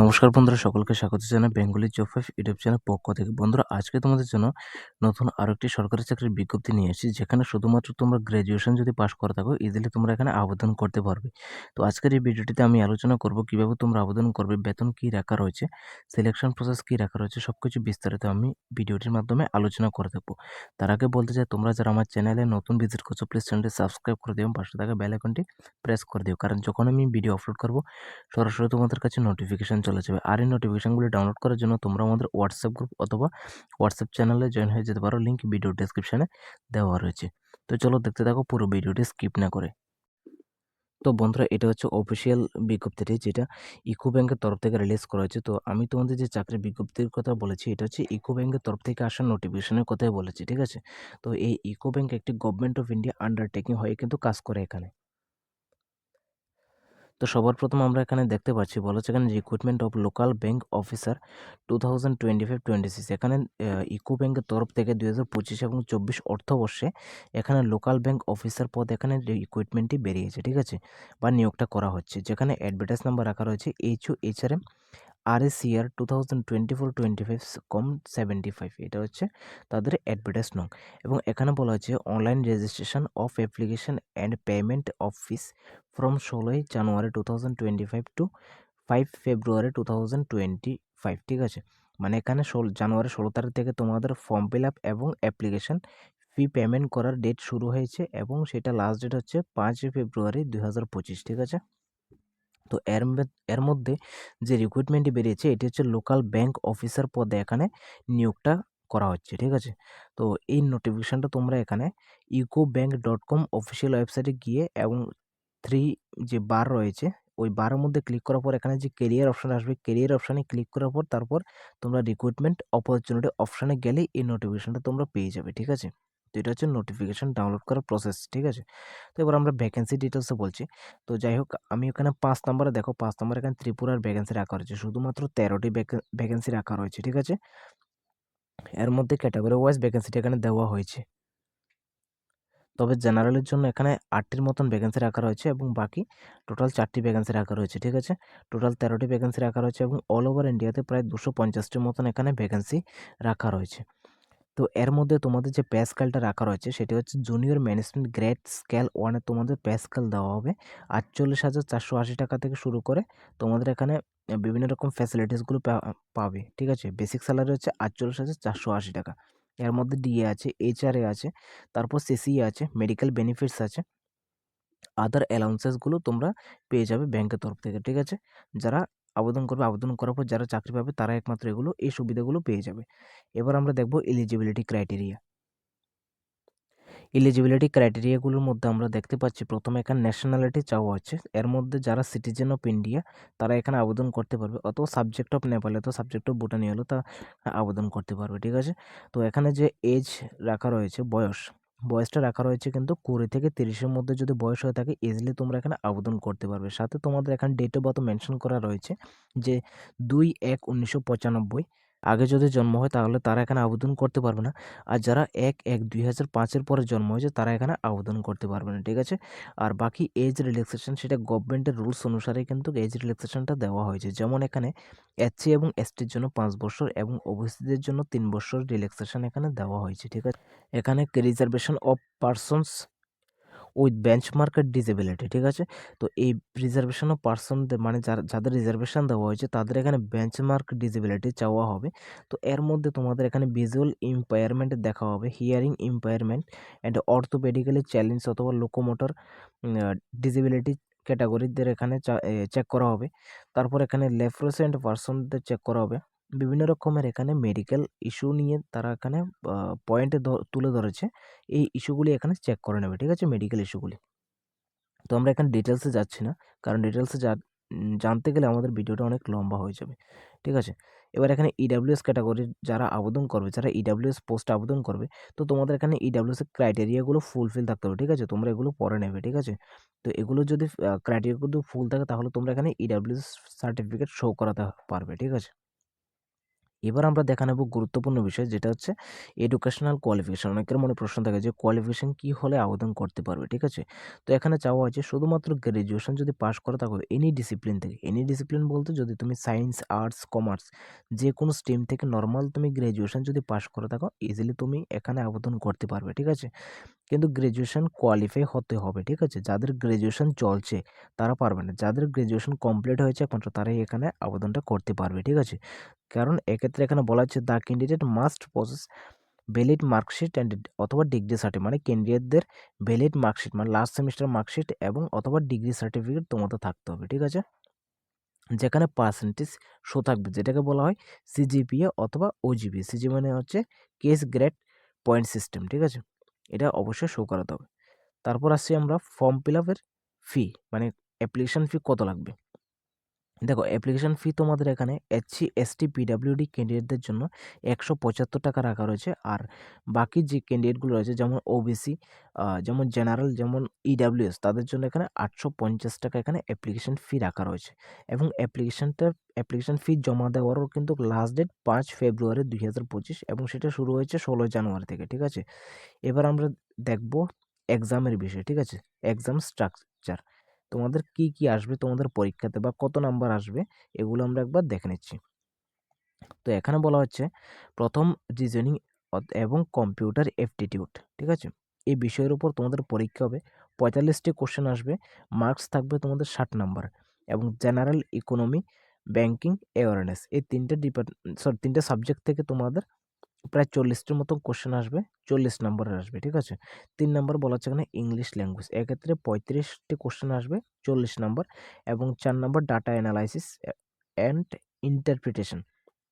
নমস্কার বন্ধুরা, সকলকে স্বাগত জানাই Bengali job five YouTube channel পক্ষ থেকে। বন্ধুরা, আজকে তোমাদের জন্য নতুন আরও একটি সরকারি চাকরির বিজ্ঞপ্তি নিয়ে এসেছি, যেখানে শুধুমাত্র তোমরা গ্র্যাজুয়েশন যদি পাস করে থাকো ইজিলি তোমরা এখানে আবেদন করতে পারবে। তো আজকের এই ভিডিওটিতে আমি আলোচনা করব কীভাবে তোমরা আবেদন করবে, বেতন কী রাখা রয়েছে সিলেকশন প্রসেস কী রাখা রয়েছে সব কিছু বিস্তারিত আমি ভিডিওটির মাধ্যমে আলোচনা করে থাকব। তার আগে বলতে চাই, তোমরা যারা আমার চ্যানেলে নতুন ভিজিট করছ প্লিজ চ্যানেলটি সাবস্ক্রাইব করে দিও পাশে থাকা বেল আইকনটি প্রেস করে দিও। কারণ যখন আমি ভিডিও আপলোড করব, সরাসরি তোমাদের কাছে নোটিফিকেশান চলে যাবে। আর এই নোটিফিকেশানগুলি ডাউনলোড করার জন্য তোমরা আমাদের হোয়াটসঅ্যাপ গ্রুপ অথবা হোয়াটসঅ্যাপ চ্যানেলে জয়েন হয়ে যেতে পারো। লিঙ্ক ভিডিও ডেসক্রিপশানে দেওয়া রয়েছে। তো চলো দেখতে থাকো পুরো ভিডিওটি স্কিপ না করে। তো বন্ধুরা, এটা হচ্ছে অফিসিয়াল বিজ্ঞপ্তিটি যেটা ইকো ব্যাংকের তরফ থেকে রিলিজ করা হয়েছে। তো আমি তোমাদের যে চাকরির বিজ্ঞপ্তির কথা বলেছি, এটা হচ্ছে ইকো ব্যাংকের তরফ থেকে আসা নোটিফিকেশনের কথাই বলেছি, ঠিক আছে? তো এই ইকো ব্যাংক একটি গভর্নমেন্ট অফ ইন্ডিয়া আন্ডারটেকিং হয়ে কিন্তু কাজ করে এখানে। তো সবার প্রথম আমরা এখানে দেখতে পাচ্ছি, বলা হচ্ছে এখানে recruitment of local bank officer two thousand twenty five twenty এখানে ইকো ব্যাংকের তরফ থেকে দুই হাজার পঁচিশ এবং চব্বিশ অর্থবর্ষে এখানে লোকাল ব্যাংক অফিসার পদ এখানে ইকুইপমেন্টটি বেরিয়েছে, ঠিক আছে? বা নিয়োগটা করা হচ্ছে, যেখানে অ্যাডভার্টাইজ নাম্বার রাখা রয়েছে H O H R M R S CR two thousand twenty four twenty five কম সেভেন্টি ফাইভ এটা হচ্ছে তাদের অ্যাডভার্টাইজ নং। এবং এখানে বলা হচ্ছে online registration of application and payment of fees from ষোলোই January two thousand twenty five to five February two thousand twenty five ঠিক আছে? মানে এখানে ষোলো, জানুয়ারি ষোলো তারিখ থেকে তোমাদের ফর্ম ফিল আপ এবং অ্যাপ্লিকেশন ফি পেমেন্ট করার ডেট শুরু হয়েছে এবং সেটা লাস্ট ডেট হচ্ছে পাঁচই ফেব্রুয়ারি দুই হাজার পঁচিশ, ঠিক আছে? তো এর এর মধ্যে যে রিক্রুটমেন্টটি বেরিয়েছে, এটি হচ্ছে লোকাল ব্যাংক অফিসার পদে এখানে নিয়োগটা করা হচ্ছে, ঠিক আছে? তো এই নোটিফিকেশানটা তোমরা এখানে UCO bank dot com official ওয়েবসাইটে গিয়ে এবং থ্রি যে বার রয়েছে, ওই বারের মধ্যে ক্লিক করার পর এখানে যে কেরিয়ার অপশান আসবে কেরিয়ার অপশানে ক্লিক করার পর তারপর তোমরা রিক্রুটমেন্ট অপরচুনিটি অপশানে গেলেই এই নোটিফিকেশানটা তোমরা পেয়ে যাবে, ঠিক আছে? তো এটা হচ্ছে নোটিফিকেশান ডাউনলোড করার প্রসেস ঠিক আছে? তো এবার আমরা ভ্যাকেন্সি ডিটেলসে বলছি। তো যাই হোক, আমি ওখানে পাঁচ নম্বরে দেখো, পাঁচ নম্বরে এখানে ত্রিপুরার ভ্যাকেন্সি রাখা রয়েছে। শুধুমাত্র তেরোটি ভ্যাকেন্সি রাখা রয়েছে, ঠিক আছে? এর মধ্যে ক্যাটাগরি ওয়াইজ ভ্যাকেন্সিটা এখানে দেওয়া হয়েছে। তবে জেনারেলের জন্য এখানে আটটির মতন ভ্যাকেন্সি রাখা রয়েছে এবং বাকি টোটাল চারটি ভ্যাকেন্সি রাখা রয়েছে, ঠিক আছে? টোটাল তেরোটি ভ্যাকেন্সি রাখা রয়েছে এবং অল ওভার ইন্ডিয়াতে প্রায় দুশো পঞ্চাশটির মতন এখানে ভ্যাকেন্সি রাখা রয়েছে। তো এর মধ্যে তোমাদের যে পে স্কেলটা রাখা রয়েছে, সেটি হচ্ছে জুনিয়র ম্যানেজমেন্ট গ্রেড স্কেল ওয়ানে তোমাদের পে স্কেল দেওয়া হবে। আটচল্লিশ হাজার চারশো আশি টাকা থেকে শুরু করে তোমাদের এখানে বিভিন্ন রকম ফ্যাসিলিটিসগুলো পাবে, ঠিক আছে? বেসিক স্যালারি হচ্ছে আটচল্লিশ হাজার চারশো আশি টাকা। এর মধ্যে ডিএ আছে এইচআরএ আছে, তারপর সিসিএ আছে মেডিকেল বেনিফিটস আছে। আদার অ্যালাউন্সেসগুলো তোমরা পেয়ে যাবে ব্যাংকের তরফ থেকে, ঠিক আছে? যারা আবেদন করবে, আবেদন করার পর যারা চাকরি পাবে তারা একমাত্র এগুলো, এই সুবিধাগুলো পেয়ে যাবে। এবার আমরা দেখব এলিজিবিলিটি ক্রাইটেরিয়া এলিজিবিলিটি ক্রাইটেরিয়াগুলোর মধ্যে আমরা দেখতে পাচ্ছি প্রথমে এখানে ন্যাশনালিটি চাওয়া হচ্ছে এর মধ্যে যারা সিটিজেন অফ ইন্ডিয়া তারা এখানে আবেদন করতে পারবে। অথবা সাবজেক্ট অফ নেপাল অথবা সাবজেক্ট অফ ভুটানি হলো তা আবেদন করতে পারবে, ঠিক আছে? তো এখানে যে এজ রাখা রয়েছে, বয়স বয়সটা রাখা রয়েছে কিন্তু কুড়ি থেকে তিরিশের মধ্যে যদি বয়স হয়ে থাকে ইজিলি তোমরা এখানে আবেদন করতে পারবে। সাথে তোমাদের এখানে ডেট অফ বার্থ মেনশন করা রয়েছে যে দুই এক উনিশশো পঁচানব্বই আগে যদি জন্ম হয় তাহলে তারা এখানে আবেদন করতে পারবে না। আর যারা এক এক দুই হাজার পাঁচের পরে জন্ম হয়েছে তারা এখানে আবেদন করতে পারবে না, ঠিক আছে? আর বাকি এজ রিল্যাক্সেশন সেটা গভর্নমেন্টের রুলস অনুসারে কিন্তু এজ রিল্যাক্সেশনটা দেওয়া হয়েছে। যেমন এখানে এসসি এবং এসটির জন্য পাঁচ বছর এবং ওবিসিদের জন্য তিন বছর রিল্যাক্সেশন এখানে দেওয়া হয়েছে, ঠিক আছে? এখানে রিজার্ভেশন অফ পারসনস উইথ বেঞ্চমার্কের ডিসেবিলিটি ঠিক আছে? তো এই রিজার্ভেশন অফ পার্সনদের মানে যাদের রিজার্ভেশন দেওয়া হয়েছে, তাদের এখানে বেঞ্চমার্ক ডিসেবিলিটি চাওয়া হবে। তো এর মধ্যে তোমাদের এখানে ভিজুয়াল ইম্পায়ারমেন্ট দেখা হবে hearing impairment and orthopedically challenge অথবা লোকোমোটর ডিসেবিলিটি ক্যাটাগরিদের এখানে চেক করা হবে। তারপর এখানে লেফ্রোসেন্ট পার্সনদের চেক করা হবে। বিভিন্ন রকমের এখানে মেডিকেল ইস্যু নিয়ে তারা এখানে পয়েন্টে তুলে ধরেছে। এই ইস্যুগুলি এখানে চেক করে নেবে, ঠিক আছে? মেডিকেল ইস্যুগুলি তো আমরা এখানে ডিটেলসে যাচ্ছি না, কারণ ডিটেলসে যা জানতে গেলে আমাদের ভিডিওটা অনেক লম্বা হয়ে যাবে, ঠিক আছে? এবার এখানে ইডাব্লিউএস ক্যাটাগরি যারা আবেদন করবে, যারা ইডাব্লিউএস পোস্ট আবেদন করবে, তো তোমাদের এখানে ইডাব্লিউএস এর ক্রাইটেরিয়াগুলো ফুলফিল থাকতে হবে, ঠিক আছে? তোমরা এগুলো পরে নেবে, ঠিক আছে? তো এগুলো যদি ক্রাইটেরিয়াগুলো ফুল থাকে, তাহলে তোমরা এখানে ইডাব্লিউএস সার্টিফিকেট শো করাতে পারবে, ঠিক আছে? এবার আমরা দেখা নেব গুরুত্বপূর্ণ বিষয়, যেটা হচ্ছে এডুকেশনাল কোয়ালিফিকেশন অনেকের মনে প্রশ্ন থাকে যে কোয়ালিফিকেশন কী হলে আবেদন করতে পারবে, ঠিক আছে? তো এখানে চাওয়া হয়েছে শুধুমাত্র গ্র্যাজুয়েশন যদি পাশ করা থাকো এনি ডিসিপ্লিন থেকে। এনি ডিসিপ্লিন বলতে যদি তুমি সায়েন্স আর্টস কমার্স যে কোনো স্ট্রিম থেকে নর্মাল তুমি গ্র্যাজুয়েশন যদি পাশ করে থাকো ইজিলি তুমি এখানে আবেদন করতে পারবে, ঠিক আছে? কিন্তু গ্র্যাজুয়েশন কোয়ালিফাই হতে হবে, ঠিক আছে? যাদের গ্র্যাজুয়েশন চলছে, তারা পারবে না। যাদের গ্র্যাজুয়েশন কমপ্লিট হয়েছে একমাত্র, তারাই এখানে আবেদনটা করতে পারবে, ঠিক আছে? কারণ এক্ষেত্রে এখানে বলা হচ্ছে the candidate must process valid marksheet and অথবা ডিগ্রি সার্টিফিকেট মানে ক্যান্ডিডেটদের ভ্যালিড মার্কশিট মানে লাস্ট সেমিস্টার মার্কশিট এবং অথবা ডিগ্রি সার্টিফিকেট তোমাদের থাকতে হবে, ঠিক আছে? যেখানে পার্সেন্টেজ শো থাকবে, যেটাকে বলা হয় সিজিপিএ অথবা ওজিপি সিজি মানে হচ্ছে কেস গ্রেড পয়েন্ট সিস্টেম ঠিক আছে? এটা অবশ্যই শো করাতে হবে। তারপর আসছি আমরা ফর্ম ফিল আপের ফি মানে অ্যাপ্লিকেশান ফি কত লাগবে? দেখো অ্যাপ্লিকেশান ফি তোমাদের এখানে এসসি এসটি পিডাব্লিউডি ক্যান্ডিডেটদের জন্য একশো পঁচাত্তর টাকা রাখা রয়েছে। আর বাকি যে ক্যান্ডিডেটগুলো রয়েছে, যেমন ওবিসি যেমন জেনারেল যেমন ইডাব্লিউএস তাদের জন্য এখানে আটশো পঞ্চাশ টাকা এখানে অ্যাপ্লিকেশান ফি রাখা রয়েছে। এবং অ্যাপ্লিকেশানটা অ্যাপ্লিকেশান ফি জমা দেওয়ারও কিন্তু লাস্ট ডেট পাঁচ ফেব্রুয়ারি দুই হাজার পঁচিশ এবং সেটা শুরু হয়েছে ষোলো জানুয়ারি থেকে, ঠিক আছে? এবার আমরা দেখব এক্সামের বিষয়, ঠিক আছে? এক্সাম স্ট্রাকচার তোমাদের কি কি আসবে তোমাদের পরীক্ষাতে বা কত নাম্বার আসবে এগুলো আমরা একবার দেখে নিচ্ছি। তো এখানে বলা হচ্ছে, প্রথম রিজনিং এবং কম্পিউটার এপটিটিউড ঠিক আছে? এই বিষয়ের উপর তোমাদের পরীক্ষা হবে, পঁয়তাল্লিশটি কোশ্চেন আসবে মার্কস থাকবে তোমাদের ষাট নাম্বার এবং জেনারেল ইকোনমি ব্যাংকিং অ্যাওয়ারনেস এই তিনটে ডিপার্ট সরি তিনটে সাবজেক্ট থেকে তোমাদের প্রায় চল্লিশটির মতো কোশ্চেন আসবে, চল্লিশ নম্বরের আসবে, ঠিক আছে? তিন নম্বর বলা হচ্ছে এখানে ইংলিশ ল্যাঙ্গুয়েজ এক্ষেত্রে পঁয়ত্রিশটি কোশ্চেন আসবে, চল্লিশ নম্বর এবং চার নম্বর ডাটা অ্যানালাইসিস অ্যান্ড ইন্টারপ্রিটেশন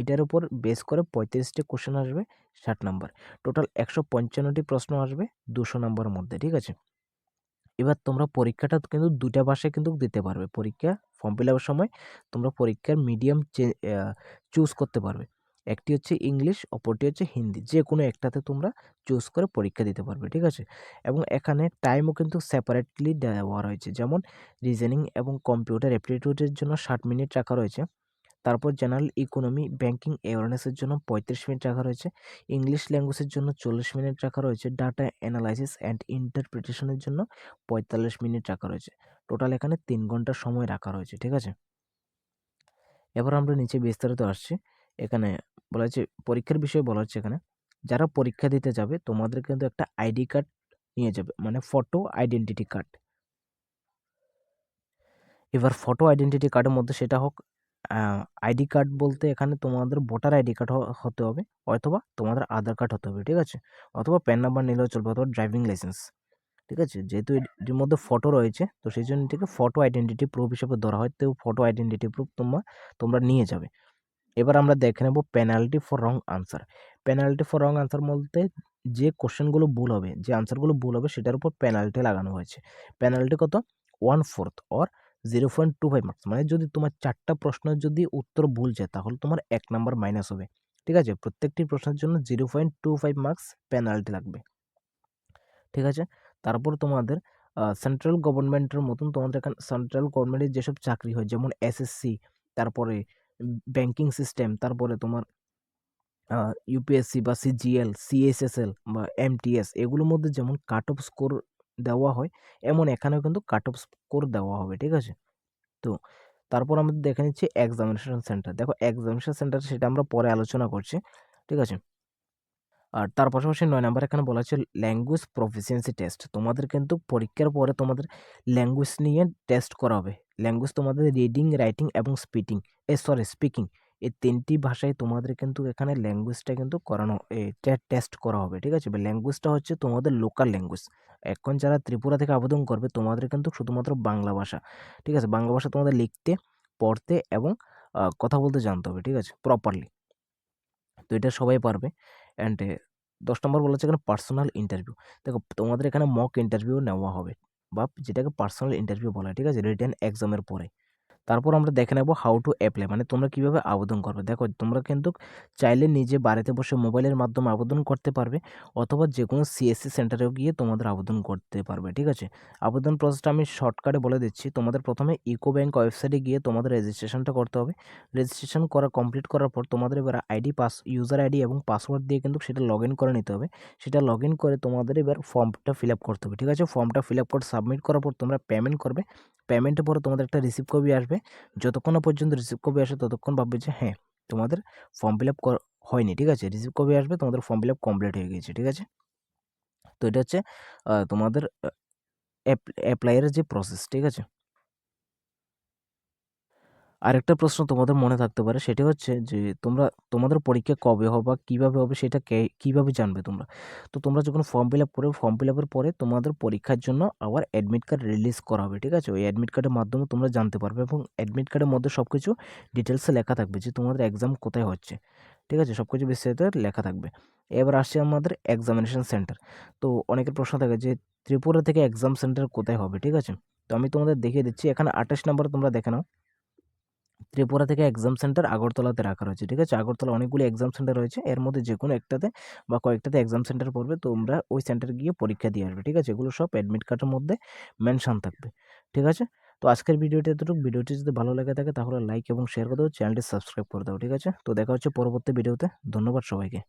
এটার উপর বেস করে পঁয়ত্রিশটি কোশ্চেন আসবে, ষাট নম্বর। টোটাল একশো পঞ্চান্নটি প্রশ্ন আসবে দুশো নম্বরের মধ্যে, ঠিক আছে? এবার তোমরা পরীক্ষাটা কিন্তু দুটা ভাষায় কিন্তু দিতে পারবে, পরীক্ষা ফর্ম ফিল আপের সময় তোমরা পরীক্ষার মিডিয়াম চুজ করতে পারবে। একটি হচ্ছে ইংলিশ, অপরটি হচ্ছে হিন্দি। যে কোনো একটাতে তোমরা চুজ করে পরীক্ষা দিতে পারবে, ঠিক আছে? এবং এখানে টাইমও কিন্তু সেপারেটলি দেওয়া রয়েছে। যেমন রিজনিং এবং কম্পিউটার অ্যাপটিটিউডের জন্য ষাট মিনিট রাখা রয়েছে। তারপর জেনারেল ইকোনমি ব্যাংকিং অ্যাওয়ারনেসের জন্য পঁয়ত্রিশ মিনিট রাখা রয়েছে। ইংলিশ ল্যাঙ্গুয়েজের জন্য চল্লিশ মিনিট রাখা রয়েছে। ডাটা অ্যানালাইসিস অ্যান্ড ইন্টারপ্রিটেশনের জন্য পঁয়তাল্লিশ মিনিট রাখা রয়েছে। টোটাল এখানে তিন ঘণ্টার সময় রাখা রয়েছে, ঠিক আছে? এবার আমরা নিচে বিস্তারিত আসছি। এখানে বলা হচ্ছে পরীক্ষার বিষয়ে বলা হচ্ছে এখানে, যারা পরীক্ষা দিতে যাবে তোমাদের কিন্তু একটা আইডি কার্ড নিয়ে যাবে মানে ফটো আইডেন্টিটি কার্ড এবার ফটো আইডেন্টিটি কার্ডের মধ্যে সেটা হোক আইডি কার্ড বলতে এখানে তোমাদের ভোটার আইডি কার্ড হতে হবে, অথবা তোমাদের আধার কার্ড হতে হবে, ঠিক আছে? অথবা প্যান নাম্বার নিলেও চলবে, অথবা ড্রাইভিং লাইসেন্স ঠিক আছে? যেহেতু এটির মধ্যে ফটো রয়েছে, তো সেই জন্য এটিকে ফটো আইডেন্টিটি প্রুফ হিসেবে ধরা হয়, তো ফটো আইডেন্টিটি প্রুফ তোমরা তোমরা নিয়ে যাবে। এবার আমরা দেখে নেব penalty for wrong answer penalty for wrong answer বলতে যে কোশ্চেনগুলো ভুল হবে, যে আনসারগুলো ভুল হবে সেটার উপর পেনাল্টি লাগানো হয়েছে। পেনাল্টি কত? One fourth or zero point two five marks মানে যদি তোমার চারটা প্রশ্নের যদি উত্তর ভুল যায়, তাহলে তোমার এক নাম্বার মাইনাস হবে। ঠিক আছে? প্রত্যেকটি প্রশ্নের জন্য zero point two five marks penalty লাগবে। ঠিক আছে? তারপর তোমাদের সেন্ট্রাল গভর্নমেন্টের মতন তোমাদের এখানে সেন্ট্রাল গভর্নমেন্টের যেসব চাকরি হয়, যেমন এসএসসি তারপরে ব্যাংকিং সিস্টেম, তারপরে তোমার ইউপিএসসি বা সিজিএল সিএসএসএল বা এমটিএস এগুলোর মধ্যে যেমন কাট অফ স্কোর দেওয়া হয়, এমন এখানেও কিন্তু কাট অফ স্কোর দেওয়া হবে, ঠিক আছে? তো তারপর আমাদের দেখে নিচ্ছি এক্সামিনেশন সেন্টার দেখো এক্সামিনেশন সেন্টার সেটা আমরা পরে আলোচনা করছি, ঠিক আছে? আর তার পাশাপাশি নয় নাম্বার এখানে বলা হচ্ছে ল্যাঙ্গুয়েজ প্রফিসিয়েন্সি টেস্ট তোমাদের কিন্তু পরীক্ষার পরে তোমাদের ল্যাঙ্গুয়েজ নিয়ে টেস্ট করা হবে ল্যাঙ্গুয়েজ তোমাদের রিডিং রাইটিং এবং স্পিটিং এ সরি স্পিকিং এই তিনটি ভাষায় তোমাদের কিন্তু এখানে ল্যাঙ্গুয়েজটা কিন্তু করানো টেস্ট করা হবে, ঠিক আছে? ল্যাঙ্গুয়েজটা হচ্ছে তোমাদের লোকাল ল্যাঙ্গুয়েজ এখন যারা ত্রিপুরা থেকে আবেদন করবে, তোমাদের কিন্তু শুধুমাত্র বাংলা ভাষা, ঠিক আছে? বাংলা ভাষা তোমাদের লিখতে, পড়তে এবং কথা বলতে জানতে হবে, ঠিক আছে? প্রপারলি তো এটা সবাই পারবে অ্যান্ড দশ নম্বর বলা হচ্ছে এখানে পার্সোনাল ইন্টারভিউ দেখো তোমাদের এখানে মক ইন্টারভিউ নেওয়া হবে বা যেটাকে পার্সোনাল ইন্টারভিউ বলা হয় ঠিক আছে? রিটার্ন এক্সামের পরে। তারপর আমরা দেখে নেব হাউ টু অ্যাপ্লাই মানে তোমরা কীভাবে আবেদন করবে। দেখো, তোমরা কিন্তু চাইলে নিজে বাড়িতে বসে মোবাইলের মাধ্যমে আবেদন করতে পারবে, অথবা যে কোনো সিএসসি সেন্টারেও গিয়ে তোমাদের আবেদন করতে পারবে, ঠিক আছে? আবেদন প্রসেসটা আমি শর্টকাটে বলে দিচ্ছি। তোমাদের প্রথমে ইকো ব্যাঙ্ক ওয়েবসাইটে গিয়ে তোমাদের রেজিস্ট্রেশনটা করতে হবে। রেজিস্ট্রেশন করা কমপ্লিট করার পর তোমাদের এবার আইডি পাস ইউজার আইডি এবং পাসওয়ার্ড দিয়ে কিন্তু সেটা লগ ইন করে নিতে হবে। সেটা লগ ইন করে তোমাদের এবার ফর্মটা ফিল আপ করতে হবে, ঠিক আছে? ফর্মটা ফিল আপ করে সাবমিট করার পর তোমরা পেমেন্ট করবে। পেমেন্টের পরে তোমাদের একটা রিসিভ কপি আসবে। যতক্ষণ পর্যন্ত রিসিভ কপি আসে, ততক্ষণ ভাববে যে হ্যাঁ তোমাদের ফর্ম ফিল আপ হয়নি, ঠিক আছে? রিসিভ কপি আসবে, তোমাদের ফর্ম ফিল আপ কমপ্লিট হয়ে গিয়েছে ঠিক আছে? তো এটা হচ্ছে তোমাদের অ্যাপ্লাইয়ের যে প্রসেস ঠিক আছে? আরেকটা প্রশ্ন তোমাদের মনে থাকতে পারে, সেটা হচ্ছে যে তোমরা, তোমাদের পরীক্ষা কবে হবে বা কীভাবে হবে সেটা কে, কীভাবে জানবে তোমরা? তো তোমরা যখন ফর্ম ফিল আপ করবে ফর্ম ফিল আপের পরে তোমাদের পরীক্ষার জন্য আবার অ্যাডমিট কার্ড রিলিজ করা হবে, ঠিক আছে? ওই অ্যাডমিট কার্ডের মাধ্যমে তোমরা জানতে পারবে এবং অ্যাডমিট কার্ডের মধ্যে সব কিছু ডিটেলসে লেখা থাকবে যে তোমাদের এক্সাম কোথায় হচ্ছে, ঠিক আছে? সব কিছু বিস্তারিত লেখা থাকবে। এবার আসছে আমাদের এক্সামিনেশন সেন্টার তো অনেকের প্রশ্ন থাকে যে ত্রিপুরা থেকে এক্সাম সেন্টার কোথায় হবে, ঠিক আছে? তো আমি তোমাদের দেখিয়ে দিচ্ছি, এখানে আঠাশ নম্বর তোমরা দেখে নাও। ত্রিপুরা থেকে এক্সাম সেন্টার আগরতলাতে রাখা রয়েছে, ঠিক আছে? আগরতলা অনেকগুলি এক্সাম সেন্টার রয়েছে। এর মধ্যে যে কোনো একটাতে বা কয়েকটাতে এক্সাম সেন্টার পড়বে, তোমরা ওই সেন্টারে গিয়ে পরীক্ষা দিয়ে আসবে, ঠিক আছে? এগুলো সব অ্যাডমিট কার্ডের মধ্যে মেনশন থাকবে, ঠিক আছে? তো আজকের ভিডিওটি এতটুকু। ভিডিওটি যদি ভালো লেগে থাকে, তাহলে লাইক এবং শেয়ার করে দাও। চ্যানেলটি সাবস্ক্রাইব করে দাও, ঠিক আছে? তো দেখা হচ্ছে পরবর্তী ভিডিওতে ধন্যবাদ সবাইকে।